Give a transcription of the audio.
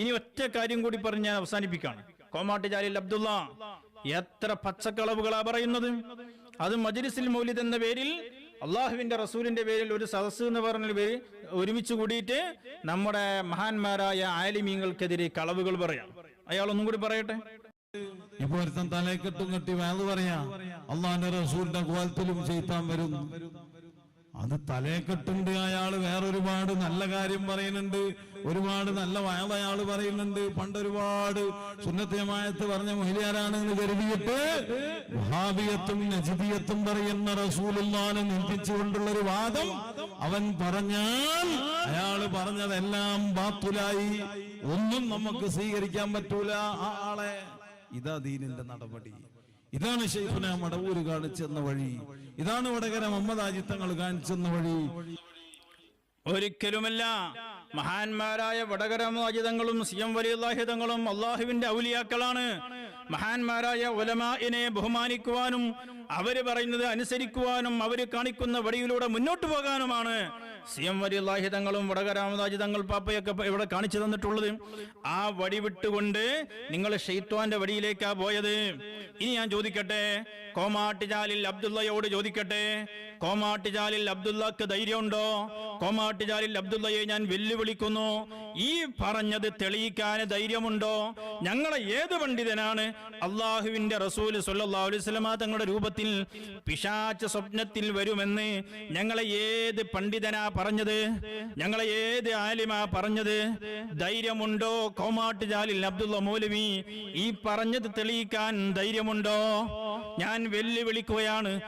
ഇനി ഒറ്റ കാര്യം കൂടി പറഞ്ഞ് ഞാൻ അവസാനിപ്പിക്കാണ്. കോമാട്ടുചാലിൽ അബ്ദുള്ള എത്ര പച്ചക്കളവുകളാ പറയുന്നത്? അത് മജ്ലിസിൽ മൗലിദ് എന്ന പേരിൽ അള്ളാഹുവിന്റെ റസൂലിന്റെ പേരിൽ ഒരു സദസ് എന്ന് പറഞ്ഞ പേര് ഒരുമിച്ച് കൂടിയിട്ട് നമ്മുടെ മഹാന്മാരായ ആലിമീങ്ങൾക്കെതിരെ കളവുകൾ പറയാം. അയാൾ ഒന്നും കൂടി പറയട്ടെ? ഇപ്പൊ ഒരുത്തൻ തലക്കെട്ടും കെട്ടി വേത് പറയാ. അള്ളാഹിന്റെ റസൂലിന്റെ കോലത്തിലും ചെയ്ത്താൻ വരും. അത് തലയെക്കെട്ടുണ്ട് അയാൾ വേറൊരുപാട് നല്ല കാര്യം പറയുന്നുണ്ട്. ഒരുപാട് നല്ല വയൽ അയാൾ പറയുന്നുണ്ട്. പണ്ടൊരുപാട് സുന്നത്തിയമായത്ത് പറഞ്ഞ മഹിളയാരാണെന്ന് കരുതിയിട്ട് വഹാബിയത്തും നജിബിയത്തും പറയുന്ന റസൂലുള്ളാനെ നിന്ദിച്ചുകൊണ്ടുള്ള ഒരു വാദം അവൻ പറഞ്ഞാൽ അയാൾ പറഞ്ഞതെല്ലാം ബാത്തുലായി. ഒന്നും നമുക്ക് സ്വീകരിക്കാൻ പറ്റൂല. ആ ആളെ ഇതാ ദീനിന്റെ നടപടി. ഇതാണ് ഷെയ്ഖുന മടവൂര് കാണിച്ചെന്ന വഴി. ഇതാണ് വടകര മുഹമ്മദ് തങ്ങൾ കാണിച്ചെന്ന വഴി. ഒരിക്കലുമല്ല മഹാന്മാരായ വടകര മാജിതങ്ങളും സി എം വലിയതങ്ങളും അള്ളാഹുവിന്റെ ഔലിയാക്കളാണ്. മഹാന്മാരായ ഉലമാനെ ബഹുമാനിക്കുവാനും അവർ പറയുന്നത് അനുസരിക്കുവാനും അവർ കാണിക്കുന്ന വഴിയിലൂടെ മുന്നോട്ട് പോകാനുമാണ്. സിയം വലിയഹിതങ്ങളും വടകരാമതാജിതങ്ങൾ പാപ്പയൊക്കെ ഇവിടെ കാണിച്ചു തന്നിട്ടുള്ളത്. ആ വടി വിട്ടുകൊണ്ട് നിങ്ങൾ ഷെയ്ത്വാന്റെ വഴിയിലേക്കാ പോയത്. ഇനി ഞാൻ ചോദിക്കട്ടെ? കോമാട്ടുചാലിൽ അബ്ദുള്ളയോട് ചോദിക്കട്ടെ? കോമാട്ടുചാലിൽ അബ്ദുള്ളക്ക് ധൈര്യമുണ്ടോ? കോമാട്ടുചാലിൽ അബ്ദുള്ളയെ ഞാൻ വെല്ലുവിളിക്കുന്നു. ഈ പറഞ്ഞത് തെളിയിക്കാൻ ധൈര്യമുണ്ടോ? ഞങ്ങളെ ഏത് പണ്ഡിതനാണ്? അള്ളാഹുവിന്റെ റസൂൽ വസല്ലമ തങ്ങളുടെ രൂപത്തിൽ പിശാച്ച സ്വപ്നത്തിൽ വരുമെന്ന് ഞങ്ങളെ ഏത് പണ്ഡിതനാ പറഞ്ഞത്? ഞങ്ങളെ ഏത് ആലിമാ പറഞ്ഞത്? ധൈര്യമുണ്ടോ? കോമാട്ട് കോമാട്ടുചാലിൽ അബ്ദുള്ള മൗലവി ഈ പറഞ്ഞത് തെളിയിക്കാൻ ധൈര്യമുണ്ടോ? ഞാൻ വെല്ലുവിളിക്കുകയാണ്.